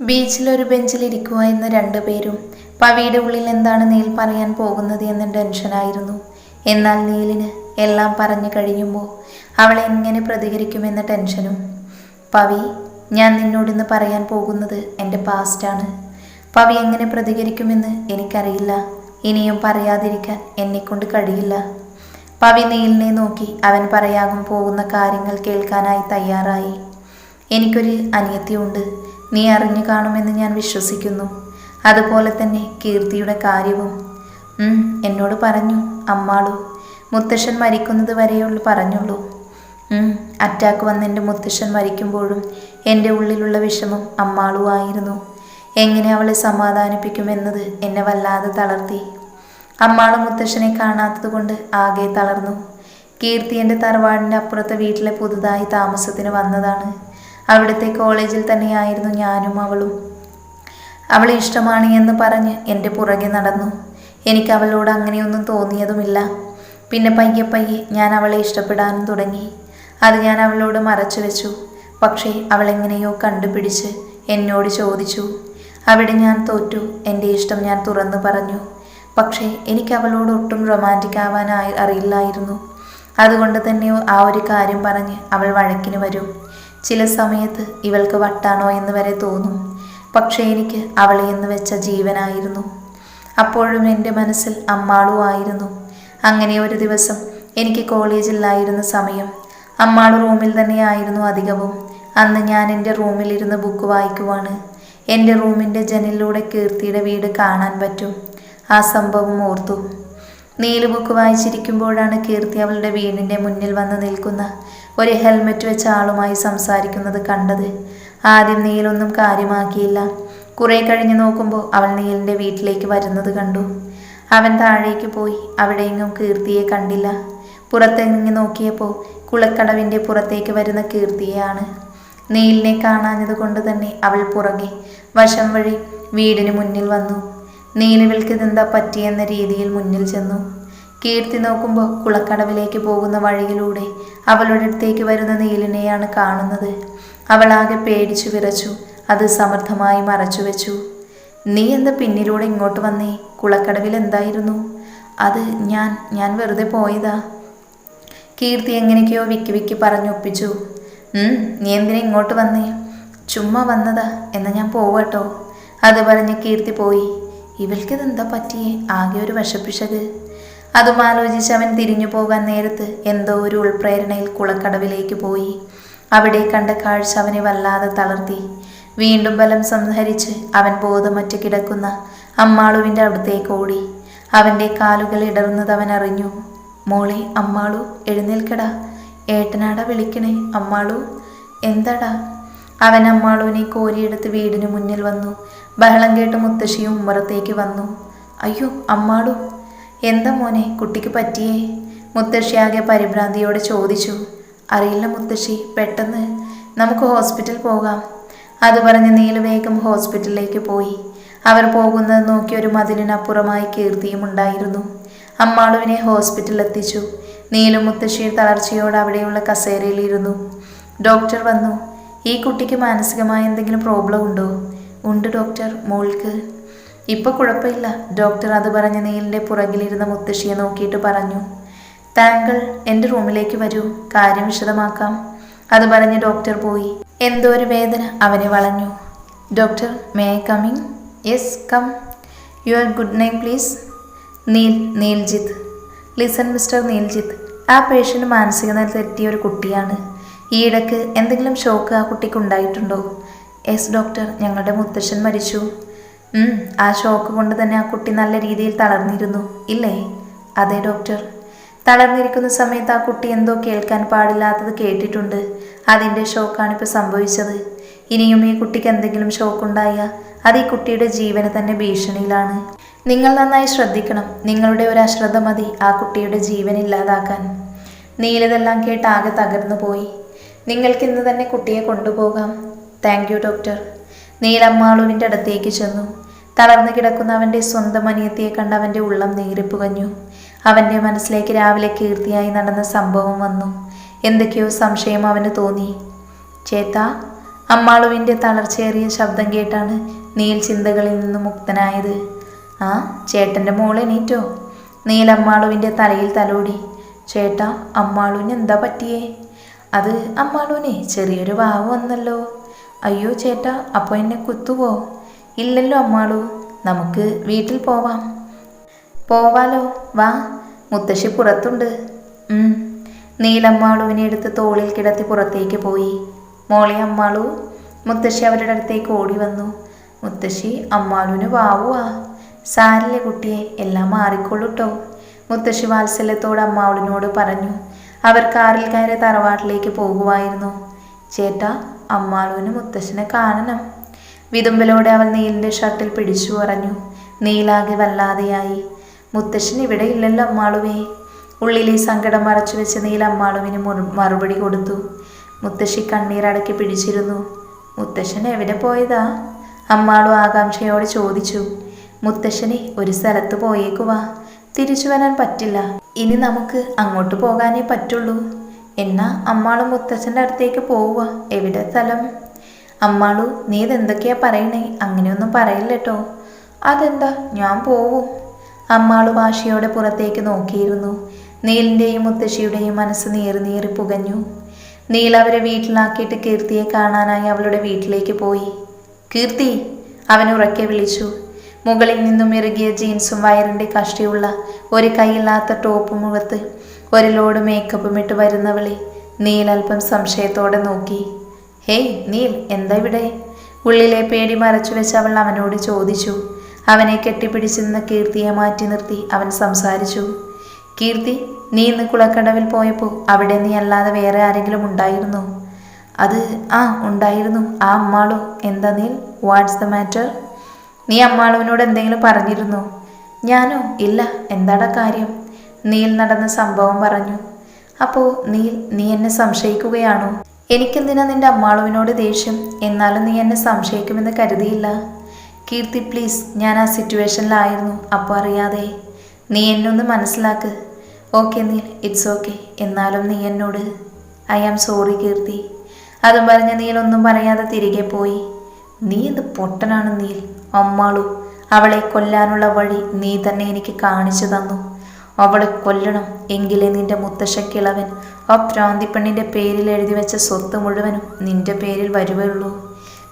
ബീച്ചിലൊരു ബെഞ്ചിലിരിക്കുമായിരുന്ന രണ്ടുപേരും പവിയുടെ ഉള്ളിൽ എന്താണ് നീൽ പറയാൻ പോകുന്നത് എന്ന ടെൻഷനായിരുന്നു. എന്നാൽ നീലിന് എല്ലാം പറഞ്ഞു കഴിയുമ്പോൾ അവൾ എങ്ങനെ പ്രതികരിക്കുമെന്ന ടെൻഷനും പവി ഞാൻ നിന്നോട് ഇന്ന് പറയാൻ പോകുന്നത് എന്റെ പാസ്റ്റാണ് പവി എങ്ങനെ പ്രതികരിക്കുമെന്ന് എനിക്കറിയില്ല. ഇനിയും പറയാതിരിക്കാൻ എന്നെക്കൊണ്ട് കഴിയില്ല. പവി നീലിനെ നോക്കി അവൻ പറയാകും പോകുന്ന കാര്യങ്ങൾ കേൾക്കാനായി തയ്യാറായി. എനിക്കൊരു അനിയത്തിയുണ്ട്. നീ അറിഞ്ഞു കാണുമെന്ന് ഞാൻ വിശ്വസിക്കുന്നു. അതുപോലെ തന്നെ കീർത്തിയുടെ കാര്യവും. എന്നോട് പറഞ്ഞു അമ്മാളു മുത്തശ്ശൻ മരിക്കുന്നത് വരെയുള്ളൂ പറഞ്ഞുള്ളൂ അറ്റാക്ക് വന്ന് എന്റെ മുത്തശ്ശൻ മരിക്കുമ്പോഴും എന്റെ ഉള്ളിലുള്ള വിഷമം അമ്മാളുവായിരുന്നു എങ്ങനെ അവളെ സമാധാനിപ്പിക്കുമെന്നത് എന്നെ വല്ലാതെ തളർത്തി. അമ്മാൾ മുത്തശ്ശനെ കാണാത്തതുകൊണ്ട് ആകെ തളർന്നു. കീർത്തി എന്റെ തറവാടിന്റെ അപ്പുറത്തെ വീട്ടിലെ പുതുതായി താമസത്തിന് വന്നതാണ്. അവിടുത്തെ കോളേജിൽ തന്നെയായിരുന്നു ഞാനും അവളും. അവൾ ഇഷ്ടമാണ് എന്ന് പറഞ്ഞ് എന്റെ പുറകെ നടന്നു. എനിക്ക് അവളോട് അങ്ങനെയൊന്നും തോന്നിയതുമില്ല. പിന്നെ പയ്യെ പയ്യെ ഞാൻ അവളെ ഇഷ്ടപ്പെടാനും തുടങ്ങി. അത് ഞാൻ അവളോട് മറച്ചു വെച്ചു. പക്ഷേ അവളെങ്ങനെയോ കണ്ടുപിടിച്ച് എന്നോട് ചോദിച്ചു. അവിടെ ഞാൻ തോറ്റു. എന്റെ ഇഷ്ടം ഞാൻ തുറന്നു പറഞ്ഞു. പക്ഷേ എനിക്ക് അവളോട് ഒട്ടും റൊമാന്റിക് ആവാനായി അറിയില്ലായിരുന്നു. അതുകൊണ്ട് തന്നെ ആ ഒരു കാര്യം പറഞ്ഞ് അവൾ വഴക്കിന് വരും. ചില സമയത്ത് ഇവൾക്ക് വട്ടാണോ എന്ന് വരെ തോന്നും. പക്ഷേ എനിക്ക് അവളെ എന്ന് വെച്ച ജീവനായിരുന്നു. അപ്പോഴും എന്റെ മനസ്സിൽ അമ്മാളുമായിരുന്നു അങ്ങനെ ഒരു ദിവസം എനിക്ക് കോളേജിലായിരുന്ന സമയം അമ്മാൾ റൂമിൽ തന്നെയായിരുന്നു അധികവും. അന്ന് ഞാൻ എന്റെ റൂമിലിരുന്ന് ബുക്ക് വായിക്കുവാണ്. എന്റെ റൂമിന്റെ ജനലിലൂടെ കീർത്തിയുടെ വീട് കാണാൻ പറ്റും. ആ സംഭവം ഓർത്തു. നീൽ ബുക്ക് വായിച്ചിരിക്കുമ്പോഴാണ് കീർത്തി അവളുടെ വീടിന്റെ മുന്നിൽ വന്ന് നിൽക്കുന്ന ഒരു ഹെൽമെറ്റ് വെച്ച ആളുമായി സംസാരിക്കുന്നത് കണ്ടത്. ആദ്യം നീലൊന്നും കാര്യമാക്കിയില്ല. കുറേ കഴിഞ്ഞ് നോക്കുമ്പോൾ അവൾ നീലിന്റെ വീട്ടിലേക്ക് വരുന്നത് കണ്ടു. അവൻ താഴേക്ക് പോയി. അവിടെയെങ്ങും കീർത്തിയെ കണ്ടില്ല. പുറത്തിറങ്ങി നോക്കിയപ്പോൾ കുളക്കടവിന്റെ പുറത്തേക്ക് വരുന്ന കീർത്തിയെയാണ്. നീലിനെ കാണാഞ്ഞത് കൊണ്ട് തന്നെ അവൾ പുറകെ വശം വഴി വീടിന് മുന്നിൽ വന്നു. നീലുവിൾക്ക് ഇതെന്താ പറ്റിയെന്ന രീതിയിൽ മുന്നിൽ ചെന്നു. കീർത്തി നോക്കുമ്പോൾ കുളക്കടവിലേക്ക് പോകുന്ന വഴിയിലൂടെ അവളുടെ അടുത്തേക്ക് വരുന്ന നീലിനെയാണ് കാണുന്നത്. അവളാകെ പേടിച്ചു വിറച്ചു അത് സമർത്ഥമായി മറച്ചു വെച്ചു. നീ എന്താ പിന്നിലൂടെ ഇങ്ങോട്ട് വന്നേ? കുളക്കടവിൽ എന്തായിരുന്നു? അത് ഞാൻ ഞാൻ വെറുതെ പോയതാ. കീർത്തി എങ്ങനെയൊക്കെയോ വിക്കി വിക്കി പറഞ്ഞൊപ്പിച്ചു നീ എന്തിനാ ഇങ്ങോട്ട് വന്നേ? ചുമ്മാ വന്നതാ എന്നാ ഞാൻ പോവട്ടോ. അത് പറഞ്ഞ് കീർത്തി പോയി. ഇവൾക്കിതെന്താ പറ്റിയേ? ആകെ ഒരു വശപ്പിശക് അതും ആലോചിച്ച് അവൻ തിരിഞ്ഞു പോകാൻ നേരത്ത് എന്തോ ഒരു ഉൾപ്രേരണയിൽ കുളക്കടവിലേക്ക് പോയി. അവിടെ കണ്ട കാഴ്ച അവനെ വല്ലാതെ തളർത്തി. വീണ്ടും ബലം സംഹരിച്ച് അവൻ ബോധമറ്റ് കിടക്കുന്ന അമ്മാളുവിന്റെ അടുത്തേക്ക് ഓടി. അവന്റെ കാലുകൾ ഇടറുന്നത് അവൻ അറിഞ്ഞു. മോളെ അമ്മാളു എഴുന്നേൽക്കടാ. ഏട്ടനാടാ വിളിക്കണേ. അമ്മാളു എന്താടാ? അവൻ അമ്മാളുവിനെ കോരിയെടുത്ത് വീടിന് മുന്നിൽ വന്നു. ബഹളം കേട്ട് മുത്തശ്ശിയും ഉമ്മറത്തേക്ക് വന്നു. അയ്യോ അമ്മാടു എന്താ മോനെ കുട്ടിക്ക് പറ്റിയേ? മുത്തശ്ശിയാകെ പരിഭ്രാന്തിയോടെ ചോദിച്ചു. അറിയില്ല മുത്തശ്ശി പെട്ടെന്ന് നമുക്ക് ഹോസ്പിറ്റൽ പോകാം. അത് പറഞ്ഞ് നീലു വേഗം ഹോസ്പിറ്റലിലേക്ക് പോയി. അവർ പോകുന്നത് നോക്കി ഒരു മതിലിനപ്പുറമായി കീർത്തിയും ഉണ്ടായിരുന്നു. അമ്മാളുവിനെ ഹോസ്പിറ്റലിൽ എത്തിച്ചു. നീലും മുത്തശ്ശിയും തളർച്ചയോടെ അവിടെയുള്ള കസേരയിലിരുന്നു. ഡോക്ടർ വന്നു. ഈ കുട്ടിക്ക് മാനസികമായ എന്തെങ്കിലും പ്രോബ്ലം ഉണ്ടോ? ഉണ്ട് ഡോക്ടർ. മോൾക്ക്. ഇപ്പൊ കുഴപ്പമില്ല. ഡോക്ടർ അത് പറഞ്ഞ് നീലിന്റെ പുറകിലിരുന്ന മുത്തശ്ശിയെ നോക്കിയിട്ട് പറഞ്ഞു താങ്കൾ എന്റെ റൂമിലേക്ക് വരൂ. കാര്യം വിശദമാക്കാം. അത് പറഞ്ഞ് ഡോക്ടർ പോയി. എന്തോ ഒരു വേദന അവനെ വളഞ്ഞു. Doctor may coming yes come. Your good name please. Neel Neeljith. Listen mister Neeljith. ആ പേഷ്യന്റ് മാനസിക നില തെറ്റിയ ഒരു കുട്ടിയാണ്. ഈയിടക്ക് എന്തെങ്കിലും ഷോക്ക് ആ കുട്ടിക്ക് ഉണ്ടായിട്ടുണ്ടോ? Yes doctor. ഞങ്ങളുടെ മുത്തശ്ശൻ മരിച്ചു. ആ ഷോക്ക് കൊണ്ട് തന്നെ ആ കുട്ടി നല്ല രീതിയിൽ തളർന്നിരുന്നു. ഇല്ലേ? അതെ ഡോക്ടർ. തളർന്നിരിക്കുന്ന സമയത്ത് ആ കുട്ടി എന്തോ കേൾക്കാൻ പാടില്ലാത്തത് കേട്ടിട്ടുണ്ട്. അതിന്റെ ഷോക്കാണ് ഇപ്പോൾ സംഭവിച്ചത്. ഇനിയും ഈ കുട്ടിക്ക് എന്തെങ്കിലും ഷോക്ക് ഉണ്ടായാൽ അത് ഈ കുട്ടിയുടെ ജീവന് തന്നെ ഭീഷണിയിലാണ്. നിങ്ങൾ നന്നായി ശ്രദ്ധിക്കണം. നിങ്ങളുടെ ഒരു അശ്രദ്ധ മതി ആ കുട്ടിയുടെ ജീവൻ ഇല്ലാതാക്കാൻ. നീലതെല്ലാം കേട്ട് ആകെ തകർന്നു പോയി നിങ്ങൾക്ക് ഇന്ന് തന്നെ കുട്ടിയെ കൊണ്ടുപോകാം. താങ്ക് യു ഡോക്ടർ നീലമ്മാളുവിന്റെ അടുത്തേക്ക് ചെന്നു. തളർന്നു കിടക്കുന്ന അവന്റെ സ്വന്തം അനിയത്തിയെ കണ്ട് അവന്റെ ഉള്ളം നീറിപ്പുകഞ്ഞു അവന്റെ മനസ്സിലേക്ക് രാവിലെ കീർത്തിയായി നടന്ന സംഭവം വന്നു. എന്തൊക്കെയോ സംശയം അവന് തോന്നി. ചേത്ത അമ്മാളുവിന്റെ തളർച്ചയേറിയ ശബ്ദം കേട്ടാണ് നീൽ ചിന്തകളിൽ നിന്ന് മുക്തനായത്. ആ ചേട്ടന്റെ മോളെ എണീറ്റോ? നീൽ അമ്മാളുവിന്റെ തലയിൽ തലോടി. ചേട്ടാ അമ്മാളുവിന് എന്താ പറ്റിയേ? അത് അമ്മാളുവിനെ ചെറിയൊരു വാവ് വന്നല്ലോ. അയ്യോ ചേട്ടാ അപ്പോൾ എന്നെ കുത്തുവോ? ഇല്ലല്ലോ അമ്മാളു നമുക്ക് വീട്ടിൽ പോവാം. പോവാലോ വാ മുത്തശ്ശി പുറത്തുണ്ട്. നീലമ്മാളുവിനെ എടുത്ത് തോളിൽ കിടത്തി പുറത്തേക്ക് പോയി. മോളെ അമ്മാളു മുത്തശ്ശി അവരുടെ അടുത്തേക്ക് ഓടി വന്നു. മുത്തശ്ശി അമ്മാളുവിന് വാവുവാ. സാരിലെ കുട്ടിയെ എല്ലാം മാറിക്കൊള്ളൂട്ടോ. മുത്തശ്ശി വാത്സല്യത്തോട് അമ്മാവളിനോട് പറഞ്ഞു അവർ കാറിൽ കയറി തറവാട്ടിലേക്ക് പോകുമായിരുന്നു ചേട്ടാ അമ്മാളുവിന് മുത്തശ്ശനെ കാണണം. വിതുമ്പലോടെ അവൾ നീലിന്റെ ഷർട്ടിൽ പിടിച്ചു പറഞ്ഞു. നീലാകെ വല്ലാതെയായി. മുത്തശ്ശൻ ഇവിടെ ഇല്ലല്ലോ അമ്മാളുവേ. ഉള്ളിലെ സങ്കടം മറച്ചു വെച്ച് നീല അമ്മാളുവിന് മറുപടി കൊടുത്തു. മുത്തശ്ശി കണ്ണീരടക്കി പിടിച്ചിരുന്നു. മുത്തശ്ശൻ എവിടെ പോയതാ? അമ്മാളു ആകാംക്ഷയോട് ചോദിച്ചു. മുത്തശ്ശനെ ഒരു സ്ഥലത്ത് പോയേക്കുവാ. തിരിച്ചു വരാൻ പറ്റില്ല. ഇനി നമുക്ക് അങ്ങോട്ട് പോകാനേ പറ്റുള്ളൂ. എന്നാ അമ്മാൾ മുത്തച്ഛന്റെ അടുത്തേക്ക് പോവുക എവിടെ സ്ഥലം? അമ്മാളു നീ ഇതെന്തൊക്കെയാ പറയണേ? അങ്ങനെയൊന്നും പറയില്ലട്ടോ. അതെന്താ? ഞാൻ പോവും. അമ്മാളു വാശിയോടെ പുറത്തേക്ക് നോക്കിയിരുന്നു. നീലിന്റെയും മുത്തശ്ശിയുടെയും മനസ്സ് നീറി നീറി പുകഞ്ഞു. നീൽ അവരെ വീട്ടിലാക്കിയിട്ട് കീർത്തിയെ കാണാനായി അവളുടെ വീട്ടിലേക്ക് പോയി. കീർത്തി അവൻ ഉറക്കെ വിളിച്ചു. മുകളിൽ നിന്നും ഇറുകിയ ജീൻസും വയറിന്റെ കഷ്ടിയുള്ള ഒരു കൈയില്ലാത്ത ടോപ്പ് മുഖത്ത് ഒരു ലോഡ് മേക്കപ്പും ഇട്ട് വരുന്നവളെ. നീൽ അല്പം സംശയത്തോടെ നോക്കി. ഹേയ് നീൽ എന്താ ഇവിടെ? ഉള്ളിലെ പേടി മറച്ചു വെച്ച് അവൾ അവനോട് ചോദിച്ചു. അവനെ കെട്ടിപ്പിടിച്ച് നിന്ന് കീർത്തിയെ മാറ്റി നിർത്തി അവൻ സംസാരിച്ചു. കീർത്തി നീ ഇന്ന് കുളക്കടവിൽ പോയപ്പോൾ അവിടെ നീ അല്ലാതെ വേറെ ആരെങ്കിലും ഉണ്ടായിരുന്നു? അത് ആ ഉണ്ടായിരുന്നു. ആ അമ്മാളോ? എന്താ നീൽ? വാട്ട്സ് ദ മാറ്റർ നീ അമ്മാളുവിനോട് എന്തെങ്കിലും പറഞ്ഞിരുന്നോ? ഞാനോ? ഇല്ല. എന്താടാ കാര്യം? നീൽ നടന്ന സംഭവം പറഞ്ഞു. അപ്പോൾ നീൽ നീ എന്നെ സംശയിക്കുകയാണോ? എനിക്കെന്തിനാ നിന്റെ അമ്മാളുവിനോട് ദേഷ്യം? എന്നാലും നീ എന്നെ സംശയിക്കുമെന്ന് കരുതിയില്ല. കീർത്തി പ്ലീസ് ഞാൻ ആ സിറ്റുവേഷനിലായിരുന്നു. അപ്പോൾ അറിയാതെ. നീ എന്നെ ഒന്ന് മനസ്സിലാക്ക്. Okay Neel it's okay. എന്നാലും നീ എന്നോട്. I am sorry Keerthi. അതും പറഞ്ഞ നീൽ ഒന്നും പറയാതെ തിരികെ പോയി. നീ എന്ത് പൊട്ടനാണ് നീൽ? അമ്മാളു അവളെ കൊല്ലാനുള്ള വഴി നീ തന്നെ എനിക്ക് കാണിച്ചു തന്നു. അവളെ കൊല്ലണം. എങ്കിലേ നിന്റെ മുത്തശ്ശക്കിളവൻ. ആ പ്രാന്തിപ്പെണ്ണിന്റെ പേരിൽ എഴുതി വെച്ച സ്വത്ത് മുഴുവനും നിന്റെ പേരിൽ വരുവുള്ളൂ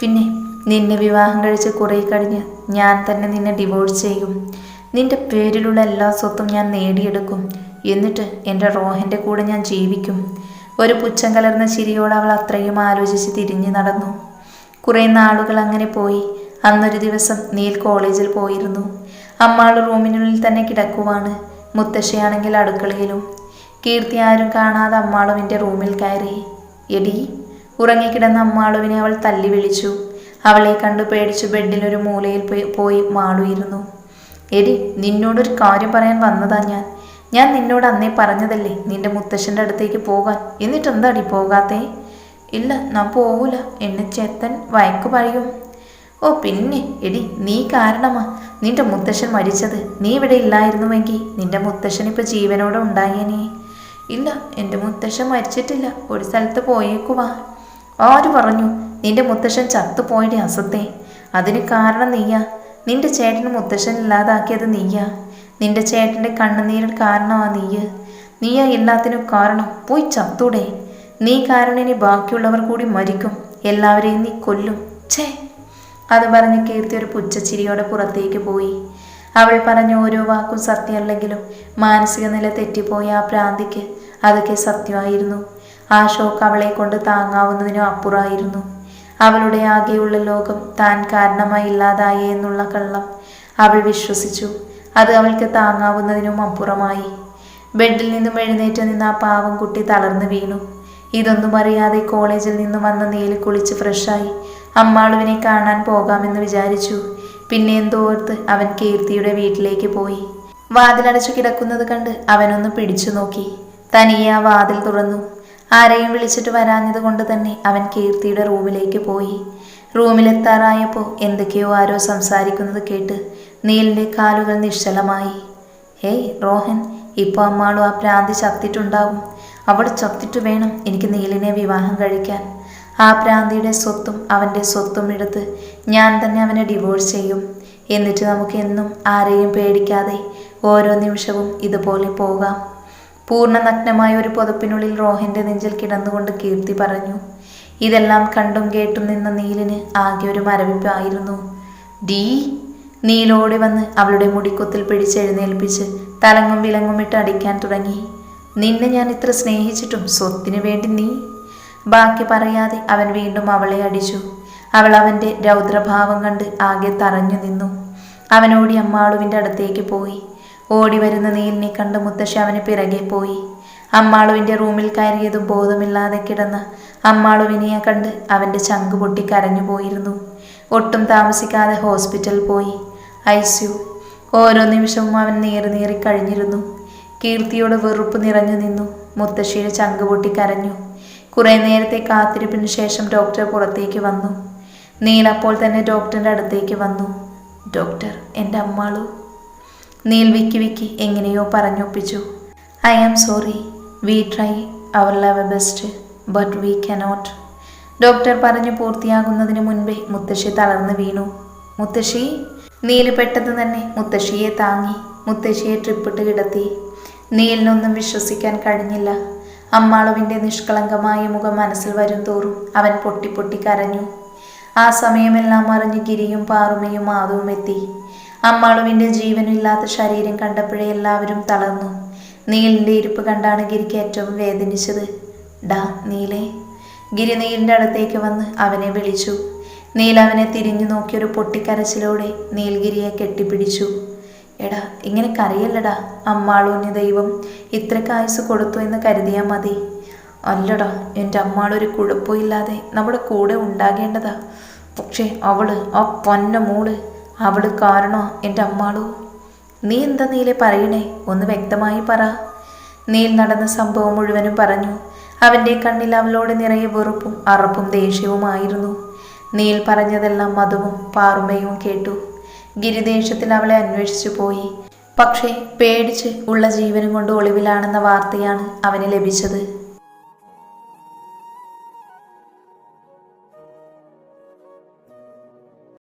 പിന്നെ നിന്നെ വിവാഹം കഴിച്ച് കുറേ കഴിഞ്ഞ് ഞാൻ തന്നെ നിന്നെ ഡിവോഴ്സ് ചെയ്യും. നിന്റെ പേരിലുള്ള എല്ലാ സ്വത്തും ഞാൻ നേടിയെടുക്കും. എന്നിട്ട് എന്റെ റോഹന്റെ കൂടെ ഞാൻ ജീവിക്കും. ഒരു പുച്ഛം കലർന്ന ചിരിയോട് അവൾ അത്രയും ആലോചിച്ച് തിരിഞ്ഞു നടന്നു. കുറേ നാളുകൾ അങ്ങനെ പോയി. അന്നൊരു ദിവസം നീൽ കോളേജിൽ പോയിരുന്നു. അമ്മാൾ റൂമിനുള്ളിൽ തന്നെ കിടക്കുവാണ്. മുത്തശ്ശിയാണെങ്കിൽ അടുക്കളയിലും. കീർത്തി ആരും കാണാതെ അമ്മാളുവിന്റെ റൂമിൽ കയറി. എടി ഉറങ്ങിക്കിടന്ന അമ്മാളുവിനെ അവൾ തല്ലി വിളിച്ചു. അവളെ കണ്ടു പേടിച്ചു ബെഡിൽ ഒരു മൂലയിൽ പോയി മാളുയിരുന്നു എടി നിന്നോടൊരു കാര്യം പറയാൻ വന്നതാ ഞാൻ. ഞാൻ നിന്നോട് അന്നേ പറഞ്ഞതല്ലേ നിന്റെ മുത്തശ്ശന്റെ അടുത്തേക്ക് പോകാൻ. എന്നിട്ട് എന്താടി പോകാത്തേ? ഇല്ല ഞാൻ പോവൂല. എന്നെ ചേത്തൻ വയക്കു പഴിയും ഓ പിന്നെ. എടി നീ കാരണമാ. നിന്റെ മുത്തശ്ശൻ മരിച്ചത്. നീ ഇവിടെ ഇല്ലായിരുന്നുവെങ്കിൽ നിന്റെ മുത്തശ്ശൻ ഇപ്പൊ ജീവനോടെ ഉണ്ടായേനെ. ഇല്ല എന്റെ മുത്തശ്ശൻ മരിച്ചിട്ടില്ല. ഒരു സ്ഥലത്ത് പോയേക്കുവാ. ആര് പറഞ്ഞു? നിന്റെ മുത്തശ്ശൻ ചത്തുപോയുടെ അസത്തെ. അതിന് കാരണം നീയാ. നിന്റെ ചേട്ടന് മുത്തശ്ശൻ ഇല്ലാതാക്കിയത് നീയാ. നിന്റെ ചേട്ടന്റെ കണ്ണുനീരിൽ കാരണമാ നീയ്. നീയാ എല്ലാത്തിനും കാരണം. പോയി ചത്തൂടെ. നീ കാരണം ഇനി ബാക്കിയുള്ളവർ കൂടി മരിക്കും. എല്ലാവരെയും നീ കൊല്ലും. ഛേ. അത് പറഞ്ഞ് കീർത്തി ഒരു പുച്ഛച്ചിരിയോടെ പുറത്തേക്ക് പോയി. അവൾ പറഞ്ഞ ഓരോ വാക്കും സത്യമല്ലെങ്കിലും മാനസിക നില തെറ്റിപ്പോയ ആ പ്രാന്തിക്ക് അതൊക്കെ സത്യമായിരുന്നു. ആ ഷോക്ക് അവളെ കൊണ്ട് താങ്ങാവുന്നതിനും അപ്പുറമായിരുന്നു. അവളുടെ ആകെയുള്ള ലോകം താൻ കാരണമായി ഇല്ലാതായി എന്നുള്ള കള്ളം അവൾ വിശ്വസിച്ചു. അത് അവൾക്ക് താങ്ങാവുന്നതിനും അപ്പുറമായി. ബെഡിൽ നിന്നും എഴുന്നേറ്റ് നിന്ന് ആ പാവം കുട്ടി തളർന്നു വീണു. ഇതൊന്നും അറിയാതെ കോളേജിൽ നിന്നും വന്ന നീൽ കുളിച്ച് ഫ്രഷായി അമ്മാളുവിനെ കാണാൻ പോകാമെന്ന് വിചാരിച്ചു. പിന്നെ എന്തോർത്ത് അവൻ കീർത്തിയുടെ വീട്ടിലേക്ക് പോയി. വാതിലടച്ചു കിടക്കുന്നത് കണ്ട് അവനൊന്ന് പിടിച്ചു നോക്കി. തനിയെ ആ വാതിൽ തുറന്നു. ആരെയും വിളിച്ചിട്ട് വരാഞ്ഞത് കൊണ്ട് തന്നെ അവൻ കീർത്തിയുടെ റൂമിലേക്ക് പോയി. റൂമിലെത്താറായപ്പോൾ എന്തൊക്കെയോ ആരോ സംസാരിക്കുന്നത് കേട്ട് നീലിന്റെ കാലുകൾ നിശ്ചലമായി. ഹേയ് റോഹൻ ഇപ്പോൾ അമ്മാളും ആ പ്രാന്തി ചത്തിട്ടുണ്ടാവും. അവൾ ചത്തിട്ട് വേണം എനിക്ക് നീലിനെ വിവാഹം കഴിക്കാൻ. ആ പ്രാന്തിയുടെ സ്വത്തും അവന്റെ സ്വത്തും എടുത്ത് ഞാൻ തന്നെ അവനെ ഡിവോഴ്സ് ചെയ്യും. എന്നിട്ട് നമുക്ക് എന്നും ആരെയും പേടിക്കാതെ ഓരോ നിമിഷവും ഇതുപോലെ പോകാം. പൂർണ നഗ്നമായ ഒരു പുതപ്പിനുള്ളിൽ റോഹന്റെ നെഞ്ചിൽ കിടന്നുകൊണ്ട് കീർത്തി പറഞ്ഞു ഇതെല്ലാം കണ്ടും കേട്ടും നിന്ന നീലിന് ആകെ ഒരു മരവിപ്പായിരുന്നു ഡീ നീലോടി വന്ന് അവളുടെ മുടിക്കൊത്തിൽ പിടിച്ചെഴുന്നേൽപ്പിച്ച് തലങ്ങും വിലങ്ങും ഇട്ട് അടിക്കാൻ തുടങ്ങി. നിന്നെ ഞാൻ ഇത്ര സ്നേഹിച്ചിട്ടും സ്വത്തിന് വേണ്ടി നീ ബാക്കി പറയാതെ അവൻ വീണ്ടും അവളെ അടിച്ചു. അവൾ അവന്റെ രൗദ്രഭാവം കണ്ട് ആകെ തറഞ്ഞു നിന്നു. അവനോടി അമ്മാളുവിന്റെ അടുത്തേക്ക് പോയി. ഓടി വരുന്ന നീലിനെ കണ്ട് മുത്തശ്ശി അവന് പിറകെ പോയി. അമ്മാളുവിന്റെ റൂമിൽ കയറിയതും ബോധമില്ലാതെ കിടന്ന അമ്മാളുവിനെ കണ്ട് അവന്റെ ചങ്ക് പൊട്ടി കരഞ്ഞു പോയിരുന്നു. ഒട്ടും താമസിക്കാതെ ഹോസ്പിറ്റൽ പോയി. ഐസ്യു. ഓരോ നിമിഷവും അവൻ നീറി നീറി കഴിഞ്ഞിരുന്നു. കീർത്തിയോട് വെറുപ്പ് നിറഞ്ഞു നിന്നു. മുത്തശ്ശിയുടെ ചങ്ക് പൊട്ടി കരഞ്ഞു. കുറെ നേരത്തെ കാത്തിരിപ്പിന് ശേഷം ഡോക്ടർ പുറത്തേക്ക് വന്നു. നീൽ അപ്പോൾ തന്നെ ഡോക്ടറിന്റെ അടുത്തേക്ക് വന്നു. ഡോക്ടർ എന്റെ അമ്മാളു. നീൽ വിക്കി വിക്കി എങ്ങനെയോ പറഞ്ഞൊപ്പിച്ചു. I am sorry. We try our level best but we cannot. Doctor പറഞ്ഞു പൂർത്തിയാകുന്നതിന് മുൻപേ മുത്തശ്ശി തളർന്നു വീണു. മുത്തശ്ശി? നീൽ പെട്ടെന്ന് തന്നെ മുത്തശ്ശിയെ താങ്ങി മുത്തശ്ശിയെ ട്രിപ്പിട്ട് കിടത്തി. നീലിനൊന്നും വിശ്വസിക്കാൻ കഴിഞ്ഞില്ല. അമ്മാളുവിന്റെ നിഷ്കളങ്കമായ മുഖം മനസ്സിൽ വരും തോറും അവൻ പൊട്ടി പൊട്ടി കരഞ്ഞു. ആ സമയമെല്ലാം അറിഞ്ഞ് ഗിരിയും പാറുമയും മാധവും എത്തി. അമ്മാളുവിന്റെ ജീവനില്ലാത്ത ശരീരം കണ്ടപ്പോഴേ എല്ലാവരും തളർന്നു. നീലിന്റെ ഇരിപ്പ് കണ്ടാണ് ഗിരിക്ക് ഏറ്റവും വേദനിച്ചത്. ഡാ നീലേ. ഗിരി നീലിന്റെ അടുത്തേക്ക് വന്ന് അവനെ വിളിച്ചു. നീൽ അവനെ തിരിഞ്ഞു നോക്കിയൊരു പൊട്ടിക്കരച്ചിലോടെ നീൽഗിരിയെ കെട്ടിപ്പിടിച്ചു. എടാ ഇങ്ങനെ കറിയല്ലടാ അമ്മാളൂന് ദൈവം ഇത്രയ്ക്ക് ആയുസ് കൊടുത്തു എന്ന് കരുതിയാൽ മതി. അല്ലടാ എന്റെ അമ്മാളൊരു കുഴപ്പമില്ലാതെ നമ്മുടെ കൂടെ ഉണ്ടാകേണ്ടതാ. പക്ഷേ അവൾ ആ പൊന്ന മോൾ അവൾ കാരണോ എന്റെ അമ്മാളു? നീ എന്താ നീലെ പറയണേ? ഒന്ന് വ്യക്തമായി പറ. നീൽ നടന്ന സംഭവം മുഴുവനും പറഞ്ഞു. അവന്റെ കണ്ണിൽ അവളോട് നിറയെ വെറുപ്പും അറപ്പും ദേഷ്യവുമായിരുന്നു. നീൽ പറഞ്ഞതെല്ലാം മധുവും പാറുമയും കേട്ടു. ഗിരിദേശത്തിൽ അവളെ അന്വേഷിച്ചു പോയി. പക്ഷേ പേടിച്ച് ഉള്ള ജീവനും കൊണ്ട് ഒളിവിലാണെന്ന വാർത്തയാണ് അവന് ലഭിച്ചത്.